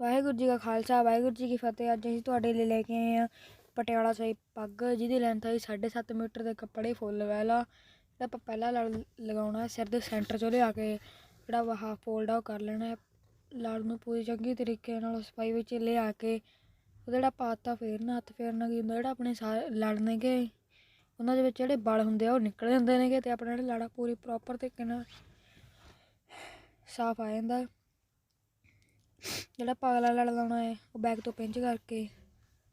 ਵਾਹਿਗੁਰੂ ਜੀ ਕਾ ਖਾਲਸਾ, ਵਾਹਿਗੁਰੂ ਜੀ ਕੀ ਫਤਿਹ। ਅੱਜ ਅਸੀਂ ਤੁਹਾਡੇ ਲਈ ਲੈ ਕੇ ਆਏ ਹਾਂ ਪਟਿਆਲਾ ਸਾਈ ਪੱਗ, ਜਿਹਦੀ ਲੈਂਥ ਹੈ 7.5 ਮੀਟਰ ਦੇ ਕੱਪੜੇ ਫੁੱਲ ਵਾਲਾ ਜਿਹੜਾ ਆਪਾਂ ਪਹਿਲਾਂ ਲੜ ਲਗਾਉਣਾ ਸਿਰ ਦੇ ਸੈਂਟਰ 'ਚੋਂ ਲਿਆ ਕੇ ਜਿਹੜਾ ਵਾ ਹਾਫ ਫੋਲਡ ਆ ਉਹ ਕਰ ਲੈਣਾ ਹੈ। ਲੜ ਨੂੰ ਪੂਰੀ ਚੰਗੀ ਤਰੀਕੇ ਨਾਲ ਸਫ਼ਾਈ ਵਿੱਚ ਲਿਆ ਕੇ ਉਹਦਾ ਜਿਹੜਾ ਪਾਤਾ ਫੇਰਨਾ, ਹੱਥ ਫੇਰਨਾ ਕੀ ਹੁੰਦਾ, ਜਿਹੜਾ ਆਪਣੇ ਸਾਰੇ ਲੜ ਨੇਗੇ ਉਹਨਾਂ ਦੇ ਵਿੱਚ ਜਿਹੜੇ ਬਲ ਹੁੰਦੇ ਆ ਉਹ ਨਿਕਲ ਜਾਂਦੇ ਨੇਗੇ ਤੇ ਆਪਣਾ ਜਿਹੜਾ ਲੜਾ ਪੂਰੀ ਪ੍ਰੋਪਰ ਤਰੀਕੇ ਨਾਲ ਸਾਫ਼ ਆ ਜਾਂਦਾ। ਜਿਹੜਾ ਪਗਲਾ ਲੜ ਲਾਉਣਾ ਹੈ, ਉਹ ਬੈਕ ਤੋਂ ਪਿੰਚ ਕਰਕੇ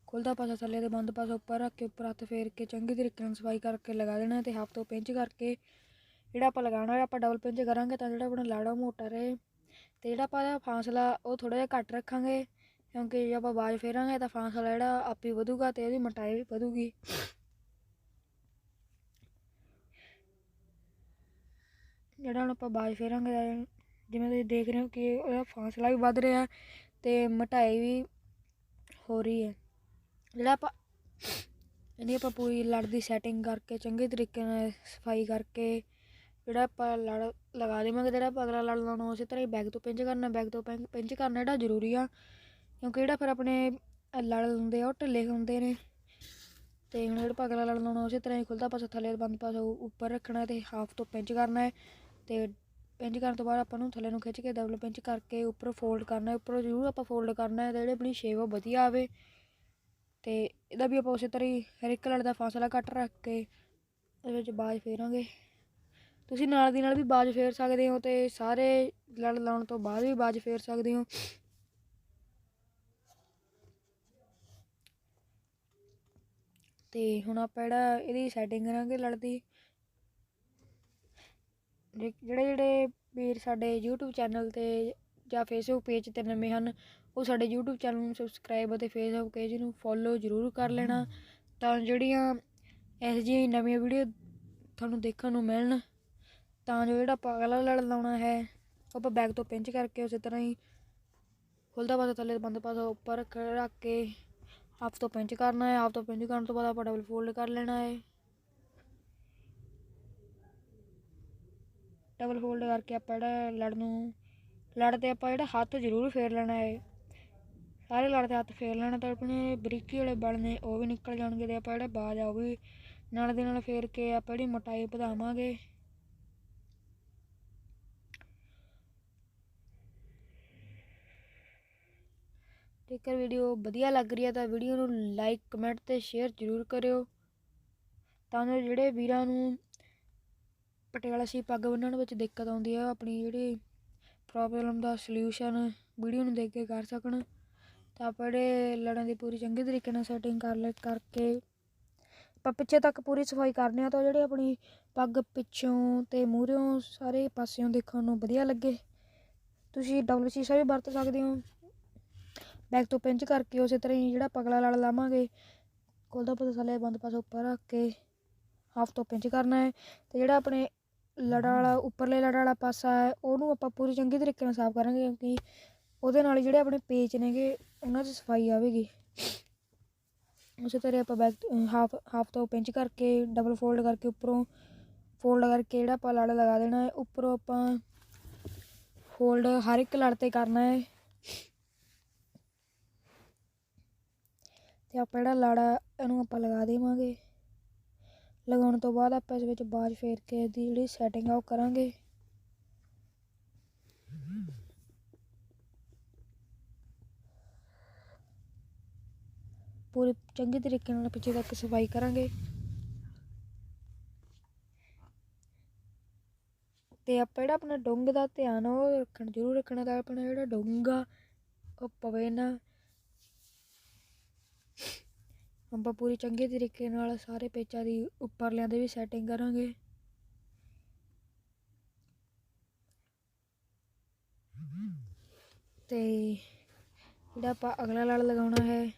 ਖੁੱਲਦਾ ਪਾਸਾ ਥੱਲੇ ਤੇ ਬੰਦ ਪਾਸਾ ਉੱਪਰ ਰੱਖ ਕੇ ਉੱਪਰ ਹੱਥ ਫੇਰ ਕੇ ਚੰਗੀ ਤਰੀਕੇ ਨਾਲ ਸਫ਼ਾਈ ਕਰਕੇ ਲਗਾ ਦੇਣਾ ਤੇ ਹੱਥ ਤੋਂ ਪਿੰਚ ਕਰਕੇ ਜਿਹੜਾ ਆਪਾਂ ਲਗਾਉਣਾ ਹੈ, ਆਪਾਂ ਡਬਲ ਪਿੰਚ ਕਰਾਂਗੇ ਤਾਂ ਜਿਹੜਾ ਆਪਣਾ ਲਾੜਾ ਮੋਟਾ ਰਹੇ ਤੇ ਜਿਹੜਾ ਆਪਾਂ ਇਹਦਾ ਫਾਸਲਾ ਉਹ ਥੋੜਾ ਜਿਹਾ ਘੱਟ ਰੱਖਾਂਗੇ ਕਿਉਂਕਿ ਜੇ ਆਪਾਂ ਬਾਜ ਫੇਰਾਂਗੇ ਤਾਂ ਫਾਸਲਾ ਜਿਹੜਾ ਆਪੇ ਵਧੂਗਾ ਤੇ ਉਹਦੀ ਮੋਟਾਈ ਵੀ ਵਧੂਗੀ। ਜਿਹੜਾ ਹੁਣ ਆਪਾਂ ਬਾਜ ਫੇਰਾਂਗੇ ਤਾਂ ਜਿਵੇਂ ਤੁਸੀਂ ਦੇਖ ਰਹੇ ਹੋ ਕਿ ਉਹਦਾ ਫਾਸਲਾ ਵੀ ਵੱਧ ਰਿਹਾ ਤੇ ਮੋਟਾਈ ਵੀ ਹੋ ਰਹੀ ਹੈ। ਜਿਹੜਾ ਆਪਾਂ, ਇਹਦੀ ਆਪਾਂ ਪੂਰੀ ਲੜ ਦੀ ਸੈਟਿੰਗ ਕਰਕੇ, ਚੰਗੇ ਤਰੀਕੇ ਨਾਲ ਸਫ਼ਾਈ ਕਰਕੇ, ਜਿਹੜਾ ਆਪਾਂ ਲੜ ਲਗਾ ਦੇਵਾਂਗੇ, ਜਿਹੜਾ ਆਪਾਂ ਅਗਲਾ ਲੜ ਲਾਉਣਾ, ਉਸੇ ਤਰ੍ਹਾਂ ਹੀ ਬੈਗ ਤੋਂ ਪਿੰਚ ਕਰਨਾ ਬੈਗ ਤੋਂ ਪਿੰ- ਪਿੰਚ ਕਰਨਾ ਜਿਹੜਾ ਜ਼ਰੂਰੀ ਆ। ਕਿਉਂਕਿ ਜਿਹੜਾ ਫਿਰ ਆਪਣੇ ਲੜ ਹੁੰਦੇ ਆ, ਉਹ ਢਿੱਲੇ ਹੁੰਦੇ ਨੇ। ਤੇ ਹੁਣ ਜਿਹੜਾ ਆਪਾਂ ਅਗਲਾ ਲੜ ਲਾਉਣਾ, ਉਸੇ ਤਰ੍ਹਾਂ ਹੀ ਖੁੱਲਦਾ ਪਾਸਾ ਥੱਲੇ ਬੰਦ ਪਾਸਾ ਉੱਪਰ ਰੱਖਣਾ ਤੇ ਹਾਫ ਤੋਂ ਪਿੰਚ ਕਰਨਾ ਹੈ। ਤੇ ਪਿੰਚ ਕਰਨ ਤੋਂ ਬਾਅਦ ਆਪਾਂ ਨੂੰ ਥੱਲੇ ਨੂੰ ਖਿੱਚ ਕੇ ਡਬਲ ਪਿੰਚ ਕਰਕੇ ਉੱਪਰੋਂ ਫੋਲਡ ਕਰਨਾ ਹੈ, ਉੱਪਰੋਂ ਜ਼ਰੂਰ ਆਪਾਂ ਫੋਲਡ ਕਰਨਾ ਹੈ ਤੇ ਜਿਹੜੀ ਆਪਣੀ ਸ਼ੇਪ ਉਹ ਵਧੀਆ ਆਵੇ। ਤੇ ਇਹਦਾ ਵੀ ਆਪਾਂ ਉਸੇ ਤਰ੍ਹਾਂ ਹੀ ਹਰ ਇੱਕ ਲੜ ਦਾ ਫਾਸਲਾ ਘੱਟ ਰੱਖ ਕੇ ਇਹਦੇ ਵਿੱਚ ਬਾਜ ਫੇਰਾਂਗੇ। ਤੁਸੀਂ ਨਾਲ ਦੀ ਨਾਲ ਵੀ ਬਾਜ ਫੇਰ ਸਕਦੇ ਹੋ ਤੇ ਸਾਰੇ ਲੜ ਲਾਉਣ ਤੋਂ ਬਾਅਦ ਵੀ ਬਾਜ ਫੇਰ ਸਕਦੇ ਹੋ। ਤੇ ਹੁਣ ਆਪਾਂ ਜਿਹੜਾ ਇਹਦੀ ਸੈਟਿੰਗ ਕਰਾਂਗੇ ਲੜ ਦੀ ਜਿਹੜੇ ਜਿਹੜੇ ਵੀਰ ਸਾਡੇ YouTube ਚੈਨਲ ਤੇ ਜਾਂ Facebook ਪੇਜ ਤੇ ਨਵੇਂ ਹਨ ਉਹ ਸਾਡੇ YouTube ਚੈਨਲ ਨੂੰ ਸਬਸਕ੍ਰਾਈਬ ਅਤੇ Facebook ਪੇਜ ਨੂੰ ਫੋਲੋ ਜ਼ਰੂਰ ਕਰ ਲੈਣਾ ਤਾਂ ਜਿਹੜੀਆਂ ਇਹੋ ਜਿਹੀਆਂ ਨਵੀਆਂ ਵੀਡੀਓ ਤੁਹਾਨੂੰ ਦੇਖਣ ਨੂੰ ਮਿਲਣ ਤਾਂ ਜੋ ਜਿਹੜਾ ਆਪਾਂ ਅਗਲਾ ਲੜ ਲਾਉਣਾ ਹੈ ਉਹ ਆਪਾਂ ਬੈਕ ਤੋਂ ਪਿੰਚ ਕਰਕੇ ਉਸੇ ਤਰ੍ਹਾਂ ਹੀ ਖੁੱਲਦਾ ਪਾਸਾ ਥੱਲੇ ਬੰਦ ਪਾਸਾ ਉੱਪਰ ਰੱਖ ਕੇ ਹਾਫ ਤੋਂ ਪਿੰਚ ਕਰਨਾ ਹੈ ਹਾਫ ਤੋਂ ਪਿੰਚ ਕਰਨ ਤੋਂ ਬਾਅਦ ਆਪਾਂ ਡਬਲ ਫੋਲਡ ਕਰ ਲੈਣਾ ਹੈ। ਡਬਲ ਫੋਲਡ ਕਰਕੇ ਆਪਾਂ ਜਿਹੜਾ ਲੜ ਨੂੰ, ਲੜ ਤੇ ਆਪਾਂ ਜਿਹੜਾ ਹੱਥ ਜ਼ਰੂਰ ਫੇਰ ਲੈਣਾ ਹੈ ਸਾਰੇ ਲੜ ਤੇ ਹੱਥ ਫੇਰ ਲੈਣਾ ਤਾਂ ਆਪਣੇ ਬਰੀਕੀ ਵਾਲੇ ਬਲ ਨੇ, ਉਹ ਵੀ ਨਿਕਲ ਜਾਣਗੇ ਤੇ ਆਪਾਂ ਜਿਹੜਾ ਬਾਜ ਆ ਉਹ ਵੀ ਨਾਲ ਦੇ ਨਾਲ ਫੇਰ ਕੇ ਆਪਾਂ ਜਿਹੜੀ ਮੋਟਾਈ ਵਧਾਵਾਂਗੇ। ਜੇਕਰ ਵੀਡੀਓ ਵਧੀਆ ਲੱਗ ਰਹੀ ਹੈ ਤਾਂ ਵੀਡੀਓ ਨੂੰ ਲਾਈਕ ਕਮੈਂਟ ਤੇ ਸ਼ੇਅਰ ਜ਼ਰੂਰ ਕਰਿਓ। ਤਾਂ ਜੋ ਜਿਹੜੇ ਵੀਰਾਂ ਨੂੰ ਪਟਿਆਲਾ ਸੀ, ਪੱਗ ਬੰਨਣ ਵਿੱਚ ਦਿੱਕਤ ਆਉਂਦੀ ਹੈ ਆਪਣੀ ਜਿਹੜੀ ਪ੍ਰੋਬਲਮ ਦਾ ਸੋਲਿਊਸ਼ਨ ਵੀਡੀਓ ਨੂੰ ਦੇਖ ਕੇ ਕਰ ਸਕਣ। ਤਾਂ ਆਪਾਂ ਜਿਹੜੇ ਲੜਾਂ ਦੀ ਪੂਰੀ ਚੰਗੇ ਤਰੀਕੇ ਨਾਲ ਸੈਟਿੰਗ ਕਰ ਲੈ, ਕਰਕੇ ਆਪਾਂ ਪਿੱਛੇ ਤੱਕ ਪੂਰੀ ਸਫ਼ਾਈ ਕਰਨੇ ਆ ਤਾਂ ਜਿਹੜੀ ਆਪਣੀ ਪੱਗ ਪਿੱਛੋਂ ਤੇ ਮੂਹਰਿਓਂ ਸਾਰੇ ਪਾਸਿਓਂ ਦੇਖਣ ਨੂੰ ਵਧੀਆ ਲੱਗੇ। ਤੁਸੀਂ ਡਬਲ ਸ਼ੀਸ਼ਾ ਵੀ ਵਰਤ ਸਕਦੇ ਹੋ। ਬੈਕ ਤੋਂ ਪਿੰਚ ਕਰਕੇ ਉਸੇ ਤਰ੍ਹਾਂ ਹੀ ਜਿਹੜਾ ਪਗਲਾ ਲੜ ਲਾਵਾਂਗੇ ਖੁੱਲਦਾ ਪਾਸਾ ਥੱਲੇ ਬੰਦ ਪਾਸੇ ਉੱਪਰ ਰੱਖ ਕੇ ਹਾਫ ਤੋਂ ਪਿੰਚ ਕਰਨਾ ਹੈ। ਤੇ ਜਿਹੜਾ ਆਪਣੇ ਲੜਾ ਵਾਲਾ, ਉੱਪਰਲੇ ਲੜਾ ਵਾਲਾ ਪਾਸਾ ਹੈ, ਉਹਨੂੰ ਆਪਾਂ ਪੂਰੀ ਚੰਗੇ ਤਰੀਕੇ ਨਾਲ ਸਾਫ਼ ਕਰਾਂਗੇ ਕਿਉਂਕਿ ਉਹਦੇ ਨਾਲ ਜਿਹੜੇ ਆਪਣੇ ਪੇਚ ਨੇਗੇ, ਉਹਨਾਂ 'ਚ ਸਫ਼ਾਈ ਆਵੇਗੀ। ਉਸੇ ਤਰ੍ਹਾਂ ਆਪਾਂ ਬੈਕ ਹਾਫ ਹਾਫ ਤੋਂ ਪਿੰਚ ਕਰਕੇ ਡਬਲ ਫੋਲਡ ਕਰਕੇ ਉੱਪਰੋਂ ਫੋਲਡ ਕਰਕੇ ਜਿਹੜਾ ਆਪਾਂ ਲੜ ਲਗਾ ਦੇਣਾ ਹੈ, ਉੱਪਰੋਂ ਆਪਾਂ ਫੋਲਡ ਹਰ ਇੱਕ ਲੜ ਤੇ ਕਰਨਾ ਹੈ। ਤੇ ਆਪਾਂ ਜਿਹੜਾ ਲਾੜਾ ਇਹਨੂੰ ਆਪਾਂ ਲਗਾ ਦੇਵਾਂਗੇ। ਲਗਾਉਣ ਤੋਂ ਬਾਅਦ ਆਪਾਂ ਇਸ ਵਿੱਚ ਬਾਜ ਫੇਰ ਕੇ ਇਹਦੀ ਜਿਹੜੀ ਸੈਟਿੰਗ ਆ ਉਹ ਕਰਾਂਗੇ। ਪੂਰੀ ਚੰਗੀ ਤਰੀਕੇ ਨਾਲ ਪਿੱਛੇ ਤੱਕ ਸਫ਼ਾਈ ਕਰਾਂਗੇ। ਤੇ ਆਪਾਂ ਜਿਹੜਾ ਆਪਣਾ ਡੁੰਗ ਦਾ ਧਿਆਨ ਆ ਉਹ ਰੱਖਣ, ਜ਼ਰੂਰ ਰੱਖਣਾ ਤਾਂ ਆਪਣਾ ਜਿਹੜਾ ਡੁੰਗ ਆ, ਉਹ ਪਵੇ ਨਾ। ਆਪਾਂ ਪੂਰੀ ਚੰਗੇ ਤਰੀਕੇ ਨਾਲ ਸਾਰੇ ਪੇਚਾਂ ਦੀ ਉੱਪਰਲਿਆਂ ਦੇ ਵੀ ਸੈਟਿੰਗ ਕਰਾਂਗੇ। ਤੇ ਜਿਹੜਾ ਆਪਾਂ ਅਗਲਾ ਲੜ ਲਗਾਉਣਾ ਹੈ,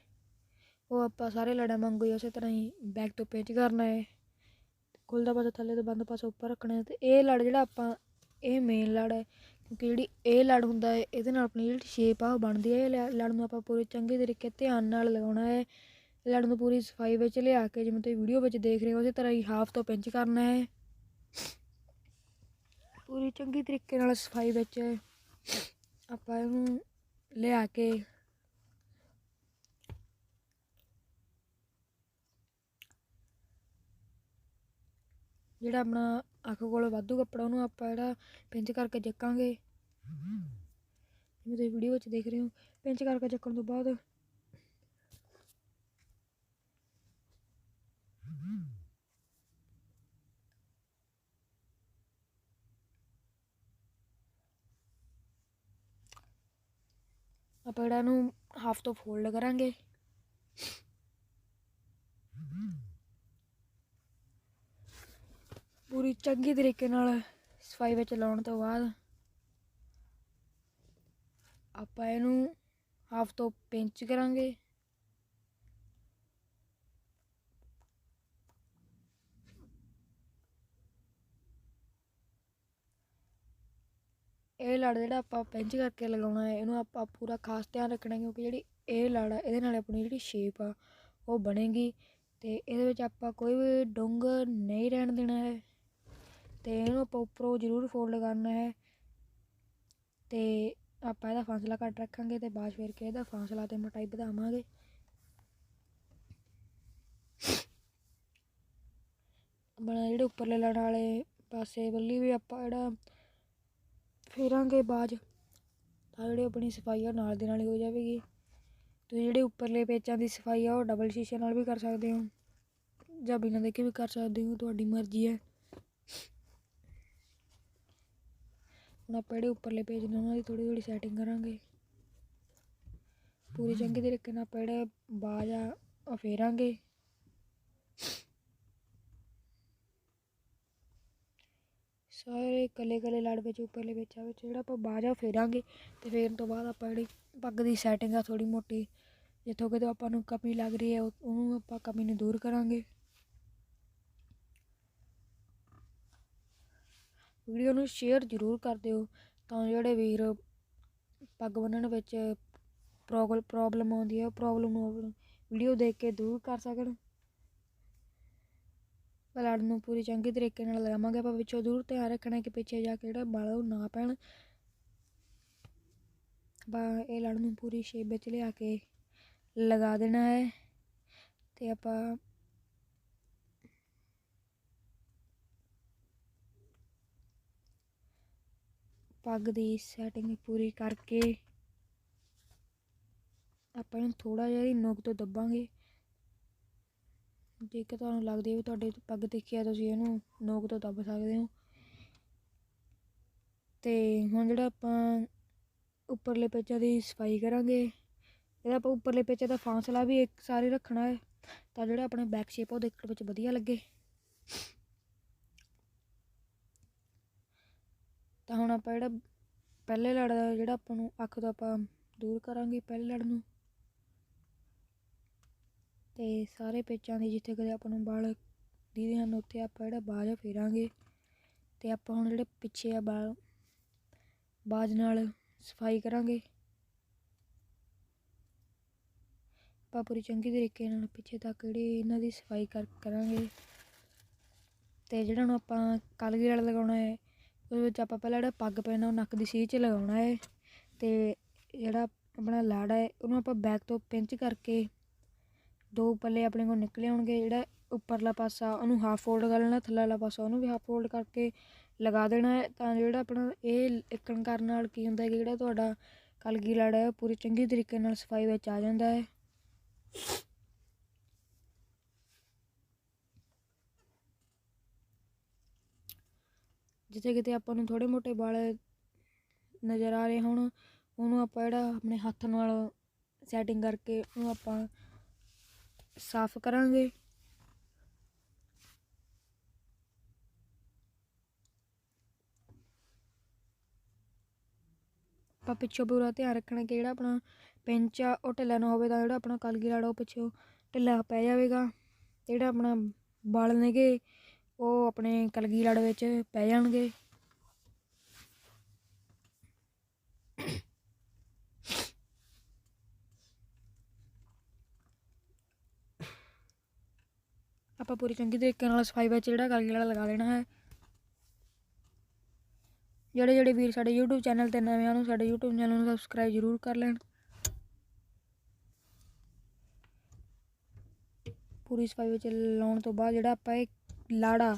ਉਹ ਆਪਾਂ ਸਾਰੇ ਲੜਾਂ ਵਾਂਗੂ ਹੀ ਉਸੇ ਤਰ੍ਹਾਂ ਹੀ ਬੈਕ ਤੋਂ ਪੇਚ ਕਰਨਾ ਹੈ। ਖੁੱਲਦਾ ਪਾਸਾ, ਥੱਲੇ ਤੇ ਬੰਦ ਪਾਸਾ, ਉੱਪਰ ਰੱਖਣਾ ਹੈ ਤੇ ਇਹ ਲੜ ਜਿਹੜਾ ਆਪਾਂ, ਇਹ ਮੇਨ ਲੜ ਹੈ। ਕਿਉਂਕਿ ਜਿਹੜੀ ਇਹ ਲੜ ਹੁੰਦਾ ਹੈ, ਇਹਦੇ ਨਾਲ ਆਪਣੀ ਜਿਹੜੀ ਸ਼ੇਪ ਆ ਉਹ ਬਣਦੀ ਹੈ। ਇਹ ਲੜ ਨੂੰ ਆਪਾਂ ਪੂਰੇ ਚੰਗੇ ਤਰੀਕੇ ਧਿਆਨ ਨਾਲ ਲਗਾਉਣਾ ਹੈ। ਲੜ ਨੂੰ ਪੂਰੀ ਸਫ਼ਾਈ ਵਿੱਚ ਲਿਆ ਕੇ ਜਿਵੇਂ ਤੁਸੀਂ ਵੀਡੀਓ ਵਿੱਚ ਦੇਖ ਰਹੇ ਹੋ, ਉਸੇ ਤਰ੍ਹਾਂ ਹੀ ਹਾਫ ਤੋਂ ਪਿੰਚ ਕਰਨਾ ਹੈ। ਪੂਰੀ ਚੰਗੀ ਤਰੀਕੇ ਨਾਲ ਸਫ਼ਾਈ ਵਿੱਚ ਆਪਾਂ ਇਹਨੂੰ ਲਿਆ ਕੇ ਜਿਹੜਾ ਆਪਣਾ ਅੱਖ ਕੋਲ ਵਾਧੂ ਕੱਪੜਾ ਉਹਨੂੰ ਆਪਾਂ ਜਿਹੜਾ ਪਿੰਚ ਕਰਕੇ ਚੱਕਾਂਗੇ। ਜਿਵੇਂ ਤੁਸੀਂ ਵੀਡੀਓ ਵਿੱਚ ਦੇਖ ਰਹੇ ਹੋ ਪਿੰਚ ਕਰਕੇ ਚੱਕਣ ਤੋਂ ਬਾਅਦ ਆਪਾਂ ਜਿਹੜਾ ਇਹਨੂੰ ਹਾਫ ਤੋਂ ਫੋਲਡ ਕਰਾਂਗੇ। ਪੂਰੀ ਚੰਗੀ ਤਰੀਕੇ ਨਾਲ ਸਫ਼ਾਈ ਵਿੱਚ ਲਾਉਣ ਤੋਂ ਬਾਅਦ ਆਪਾਂ ਇਹਨੂੰ ਹਾਫ ਤੋਂ ਪਿੰਚ ਕਰਾਂਗੇ। ਇਹ ਲੜ ਜਿਹੜਾ ਆਪਾਂ ਪਿੰਚ ਕਰਕੇ ਲਗਾਉਣਾ ਹੈ, ਇਹਨੂੰ ਆਪਾਂ ਪੂਰਾ ਖਾਸ ਧਿਆਨ ਰੱਖਣਾ ਕਿਉਂਕਿ ਜਿਹੜੀ ਇਹ ਲੜ ਆ, ਇਹਦੇ ਨਾਲ ਆਪਣੀ ਜਿਹੜੀ ਸ਼ੇਪ ਆ, ਉਹ ਬਣੇਗੀ ਤੇ ਇਹਦੇ ਵਿੱਚ ਆਪਾਂ ਕੋਈ ਵੀ ਡੁੰਗ ਨਹੀਂ ਰਹਿਣ ਦੇਣਾ ਹੈ ਤੇ ਇਹਨੂੰ ਆਪਾਂ ਉੱਪਰੋਂ ਜ਼ਰੂਰ ਫੋਲਡ ਕਰਨਾ ਹੈ ਤੇ ਆਪਾਂ ਇਹਦਾ ਫਾਸਲਾ ਘੱਟ ਰੱਖਾਂਗੇ ਤੇ ਬਾਅਦ 'ਚ ਫਿਰ ਕੇ ਇਹਦਾ ਫਾਸਲਾ ਤੇ ਮੋਟਾਈ ਵਧਾਵਾਂਗੇ। ਬਣਾ ਜਿਹੜੇ ਉੱਪਰਲੇ ਲੜ ਵਾਲੇ ਪਾਸੇ ਵੱਲੀ ਵੀ ਆਪਾਂ ਜਿਹੜਾ ਫੇਰਾਂਗੇ ਬਾਜ। ਤਾਂ ਜਿਹੜੀ ਆਪਣੀ ਸਫ਼ਾਈ ਆ, ਉਹ ਨਾਲ ਦੇ ਨਾਲ ਹੀ ਹੋ ਜਾਵੇਗੀ। ਤੁਸੀਂ ਜਿਹੜੇ ਉੱਪਰਲੇ ਪੇਚਾਂ ਦੀ ਸਫ਼ਾਈ ਆ, ਉਹ ਡਬਲ ਸ਼ੀਸ਼ੇ ਨਾਲ ਵੀ ਕਰ ਸਕਦੇ ਹੋ। ਜਾਂ ਬਿਨਾਂ ਦੇਖੇ ਵੀ ਕਰ ਸਕਦੇ ਹੋ, ਤੁਹਾਡੀ ਮਰਜ਼ੀ ਹੈ। ਹੁਣ ਆਪਾਂ ਜਿਹੜੇ ਉੱਪਰਲੇ ਪੇਜ ਨੇ, ਉਹਨਾਂ ਦੀ ਥੋੜੀ ਥੋੜੀ ਸੈਟਿੰਗ ਕਰਾਂਗੇ। ਪੂਰੀ ਚੰਗੀ ਤਰੀਕੇ ਨਾਲ ਆਪਾਂ ਜਿਹੜੇ ਬਾਜ ਆ, ਉਹ ਫੇਰਾਂਗੇ। ਸਾਰੇ ਇਕੱਲੇ ਕੱਲੇ ਲੜ ਵਿੱਚ, ਉੱਪਰਲੇ ਪੇਚਾਂ ਵਿੱਚ ਜਿਹੜਾ ਆਪਾਂ ਬਾਜਾ ਫੇਰਾਂਗੇ ਤੇ ਫੇਰਨ ਤੋਂ ਬਾਅਦ ਆਪਾਂ ਜਿਹੜੀ ਪੱਗ ਦੀ ਸੈਟਿੰਗ ਆ ਥੋੜੀ ਮੋਟੀ, ਜਿੱਥੋਂ ਕਿਤੇ ਆਪਾਂ ਨੂੰ ਕਮੀ ਲੱਗ ਰਹੀ ਹੈ ਉਹਨੂੰ ਆਪਾਂ ਕਮੀ ਨੂੰ ਦੂਰ ਕਰਾਂਗੇ। ਵੀਡੀਓ ਨੂੰ ਸ਼ੇਅਰ ਜ਼ਰੂਰ ਕਰ ਦਿਓ ਤਾਂ ਜਿਹੜੇ ਵੀਰ ਪੱਗ ਬੰਨਣ ਵਿੱਚ ਪ੍ਰੋਬਲ ਪ੍ਰੋਬਲਮ ਆਉਂਦੀ ਹੈ, ਉਹ ਪ੍ਰੋਬਲਮ ਵੀਡੀਓ ਦੇਖ ਕੇ ਦੂਰ ਕਰ ਸਕਣ। ਲੜ ਨੂੰ ਪੂਰੀ ਚੰਗੀ ਤਰੀਕੇ ਨਾਲ ਲਗਾਵਾਂਗੇ ਆਪਾਂ ਵਿੱਚੋਂ ਦੂਰ ਧਿਆਨ ਰੱਖਣਾ ਕਿ ਪਿੱਛੇ ਜਾ ਕੇ ਜਿਹੜਾ ਵਾਲ ਉਹ ਨਾ ਪੈਣ। ਆਪਾਂ ਇਹ ਲੜ ਨੂੰ ਪੂਰੀ ਸ਼ੇਪ ਵਿੱਚ ਲਿਆ ਕੇ ਲਗਾ ਦੇਣਾ ਹੈ ਤੇ ਆਪਾਂ ਪੱਗ ਦੀ ਸੈਟਿੰਗ ਪੂਰੀ ਕਰਕੇ ਆਪਾਂ ਇਹਨੂੰ ਥੋੜਾ ਜਿਹਾ ਹੀ ਨੋਕ ਤੋਂ ਦੱਬਾਂਗੇ। ਜੇਕਰ ਤੁਹਾਨੂੰ ਲੱਗਦੀ ਹੈ ਵੀ ਤੁਹਾਡੇ ਪੱਗ ਤਿੱਖੀ ਹੈ ਤੁਸੀਂ ਇਹਨੂੰ ਨੋਕ ਤੋਂ ਦੱਬ ਸਕਦੇ ਹੋ। ਤੇ ਹੁਣ ਜਿਹੜਾ ਆਪਾਂ ਉੱਪਰਲੇ ਪੇਚਾਂ ਦੀ ਸਫ਼ਾਈ ਕਰਾਂਗੇ, ਇਹਦਾ ਆਪਾਂ ਉੱਪਰਲੇ ਪੇਚਾਂ ਦਾ ਫਾਸਲਾ ਵੀ ਇੱਕ ਸਾਰੇ ਰੱਖਣਾ ਹੈ, ਤਾਂ ਜਿਹੜਾ ਆਪਣੇ ਬੈਕ ਸ਼ੇਪ ਉਹ ਦੇਖਣ ਵਿੱਚ ਵਧੀਆ ਲੱਗੇ। ਤਾਂ ਹੁਣ ਆਪਾਂ ਜਿਹੜਾ ਪਹਿਲੇ ਲੜ ਜਿਹੜਾ ਆਪਾਂ ਨੂੰ ਅੱਖ ਤੋਂ ਆਪਾਂ ਦੂਰ ਕਰਾਂਗੇ, ਪਹਿਲੇ ਲੜ ਨੂੰ। ਤੇ ਸਾਰੇ ਪੇਚਾਂ ਦੀ ਜਿੱਥੇ ਕਦੇ ਆਪਾਂ ਨੂੰ ਵਾਲ ਦੀਦੇ ਹਨ, ਉੱਥੇ ਆਪਾਂ ਜਿਹੜਾ ਬਾਜ ਫੇਰਾਂਗੇ। ਤੇ ਆਪਾਂ ਹੁਣ ਜਿਹੜੇ ਪਿੱਛੇ ਆ ਬਾਲ, ਬਾਜ ਨਾਲ ਸਫ਼ਾਈ ਕਰਾਂਗੇ। ਆਪਾਂ ਪੂਰੀ ਚੰਗੀ ਤਰੀਕੇ ਨਾਲ ਪਿੱਛੇ ਤੱਕ ਜਿਹੜੀ ਇਹਨਾਂ ਦੀ ਸਫ਼ਾਈ ਕਰ, ਕਰਾਂਗੇ। ਤੇ ਜਿਹੜਾ ਹੁਣ ਆਪਾਂ ਕਲਗੀ ਵਾਲਾ ਲਗਾਉਣਾ ਹੈ, ਉਹਦੇ ਵਿੱਚ ਆਪਾਂ ਪਹਿਲਾਂ ਜਿਹੜਾ ਪੱਗ ਪੈਣਾ, ਉਹ ਨੱਕ ਦੀ ਸੀਹ 'ਚ ਲਗਾਉਣਾ ਹੈ। ਤੇ ਜਿਹੜਾ ਆਪਣਾ ਲਾੜਾ ਹੈ, ਉਹਨੂੰ ਆਪਾਂ ਬੈਕ ਤੋਂ ਪਿੰਚ ਕਰਕੇ ਦੋ ਪੱਲੇ ਆਪਣੇ ਕੋਲ ਨਿਕਲੇ ਹੋਣਗੇ, ਜਿਹੜਾ ਉੱਪਰਲਾ ਪਾਸਾ ਉਹਨੂੰ ਹਾਫ ਫੋਲਡ ਕਰ ਲੈਣਾ ਥੱਲੇ ਵਾਲਾ ਪਾਸਾ ਉਹਨੂੰ ਵੀ ਹਾਫ ਫੋਲਡ ਕਰਕੇ ਲਗਾ ਦੇਣਾ ਹੈ। ਤਾਂ ਜਿਹੜਾ ਆਪਣਾ ਇਹ ਇੱਕਣ ਕਰਨ ਨਾਲ ਕੀ ਹੁੰਦਾ ਹੈ ਕਿ ਜਿਹੜਾ ਤੁਹਾਡਾ ਕਲਗੀ ਲੜ ਹੈ, ਉਹ ਪੂਰੀ ਚੰਗੀ ਤਰੀਕੇ ਨਾਲ ਸਫ਼ਾਈ ਵਿੱਚ ਆ ਜਾਂਦਾ ਹੈ। ਜਿੱਥੇ ਕਿਤੇ ਆਪਾਂ ਨੂੰ ਥੋੜੇ ਮੋਟੇ ਵਾਲ ਨਜ਼ਰ ਆ ਰਹੇ ਹੋਣ, ਉਹਨੂੰ ਆਪਾਂ ਜਿਹੜਾ ਆਪਣੇ ਹੱਥ ਨਾਲ ਸੈਟਿੰਗ ਕਰਕੇ ਉਹਨੂੰ ਆਪਾਂ ਸਾਫ਼ ਕਰਾਂਗੇ। ਆਪਾਂ ਪਿੱਛੋਂ ਪੂਰਾ ਧਿਆਨ ਰੱਖਣਾ ਕਿ ਜਿਹੜਾ ਆਪਣਾ ਪਿੰਚ ਆ, ਉਹ ਢਿੱਲਾ ਨਾ ਹੋਵੇ ਤਾਂ ਜਿਹੜਾ ਆਪਣਾ ਕਲਗੀ ਲਾੜਾ ਉਹ ਪਿੱਛੋਂ ਢਿੱਲਾ ਪੈ ਜਾਵੇਗਾ। ਜਿਹੜਾ ਆਪਣਾ ਵਾਲ ਨੇਗੇ, ਉਹ ਆਪਣੇ ਕਲਗੀ ਲੜ ਵਿੱਚ ਪੈ ਜਾਣਗੇ। ਆਪਾਂ ਪੂਰੀ ਚੰਗੀ ਤਰੀਕੇ ਨਾਲ ਸਫ਼ਾਈ ਵਿੱਚ ਜਿਹੜਾ ਗਲਗਲਾ ਵਾਲਾ ਲਗਾ ਲੈਣਾ ਹੈ। ਜਿਹੜੇ ਜਿਹੜੇ ਵੀਰ ਸਾਡੇ YouTube ਚੈਨਲ ਤੇ ਨਵੇਂ ਆ ਉਹਨੂੰ ਸਾਡੇ YouTube ਚੈਨਲ ਨੂੰ ਸਬਸਕ੍ਰਾਈਬ ਜ਼ਰੂਰ ਕਰ ਲੈਣ। ਪੂਰੀ ਸਫ਼ਾਈ ਵਿੱਚ ਲਾਉਣ ਤੋਂ ਬਾਅਦ ਜਿਹੜਾ ਆਪਾਂ ਇਹ ਲਾੜਾ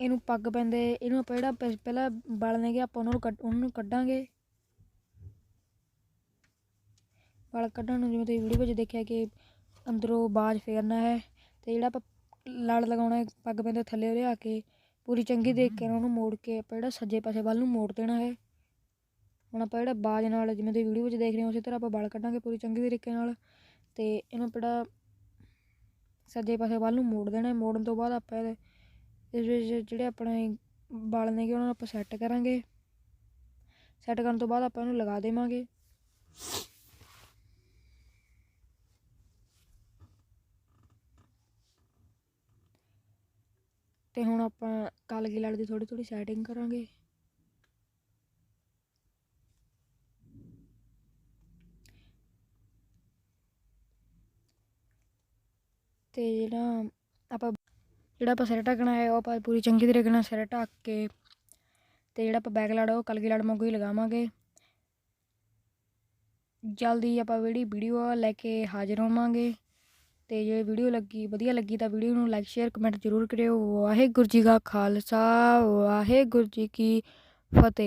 ਇਹਨੂੰ ਪੱਗ ਪੈਂਦੇ, ਇਹਨੂੰ ਆਪਾਂ ਜਿਹੜਾ ਪਹਿਲਾਂ ਬਲ ਨੇਗੇ ਆਪਾਂ ਉਹਨੂੰ ਉਹਨੂੰ ਕੱਢਾਂਗੇ। ਵਾਲ ਕੱਢਣ ਨੂੰ, ਜਿਵੇਂ ਤੁਸੀਂ ਵੀਡੀਓ ਵਿੱਚ ਦੇਖਿਆ ਕਿ ਅੰਦਰੋਂ ਬਾਜ ਫੇਰਨਾ ਹੈ ਤੇ ਜਿਹੜਾ ਆਪਾਂ ਲੜ ਲਗਾਉਣਾ ਹੈ, ਪੱਗ ਪੈਂਦੇ ਥੱਲੇ ਲਿਆ ਕੇ ਪੂਰੀ ਚੰਗੀ ਤਰੀਕੇ ਨਾਲ ਉਹਨੂੰ ਮੋੜ ਕੇ ਆਪਾਂ ਜਿਹੜਾ ਸੱਜੇ ਪਾਸੇ ਵੱਲ ਨੂੰ ਮੋੜ ਦੇਣਾ ਹੈ। ਹੁਣ ਆਪਾਂ ਜਿਹੜਾ ਬਾਜ ਨਾਲ ਜਿਵੇਂ ਤੁਸੀਂ ਵੀਡੀਓ ਵਿੱਚ ਦੇਖ ਰਹੇ ਹੋ, ਉਸੇ ਤਰ੍ਹਾਂ ਆਪਾਂ ਵਾਲ ਕੱਢਾਂਗੇ ਪੂਰੀ ਚੰਗੀ ਤਰੀਕੇ ਨਾਲ ਤੇ ਇਹਨੂੰ ਆਪਾਂ ਜਿਹੜਾ ਸੱਜੇ ਪਾਸੇ ਵੱਲ ਨੂੰ ਮੋੜ ਦੇਣਾ ਹੈ। ਮੋੜਨ ਤੋਂ ਬਾਅਦ ਆਪਾਂ ਇਹਦੇ ਇਸ ਵਿੱਚ ਜਿਹੜੇ ਆਪਣੇ ਵਾਲ ਨੇਗੇ ਉਹਨਾਂ ਨੂੰ ਆਪਾਂ ਸੈੱਟ ਕਰਾਂਗੇ। ਸੈੱਟ ਕਰਨ ਤੋਂ ਬਾਅਦ ਆਪਾਂ ਇਹਨੂੰ ਲਗਾ ਦੇਵਾਂਗੇ। ਤੇ ਹੁਣ ਆਪਾਂ ਕਲਗੀ ਲੜ ਦੀ ਥੋੜੀ ਥੋੜੀ ਸੈਟਿੰਗ ਕਰਾਂਗੇ। ਤੇ ਜਿਹੜਾ ਆਪਾਂ ਜਿਹੜਾ ਆਪਾਂ ਸਿਰ ਢੱਕਣਾ ਹੈ, ਉਹ ਆਪਾਂ ਪੂਰੀ ਚੰਗੀ ਤਰੀਕੇ ਨਾਲ ਸਿਰ ਢੱਕ ਕੇ ਤੇ ਜਿਹੜਾ ਆਪਾਂ ਬੈਕ ਲੜ ਆ ਉਹ ਕਲਗੀ ਲੜ ਵਾਂਗੂ ਹੀ ਲਗਾਵਾਂਗੇ। ਜਲਦੀ ਆਪਾਂ ਜਿਹੜੀ ਵੀਡੀਓ ਲੈ ਕੇ ਹਾਜ਼ਰ ਹੋਵਾਂਗੇ। ਤੇ ਜੇ ਵੀਡੀਓ ਲੱਗੀ, ਵਧੀਆ ਲੱਗੀ ਤਾਂ ਵੀਡੀਓ ਨੂੰ ਲਾਈਕ ਸ਼ੇਅਰ ਕਮੈਂਟ ਜ਼ਰੂਰ ਕਰਿਓ। ਵਾਹਿਗੁਰੂ ਜੀ ਕਾ ਖਾਲਸਾ, ਵਾਹਿਗੁਰੂ ਜੀ ਕੀ ਫਤਿਹ।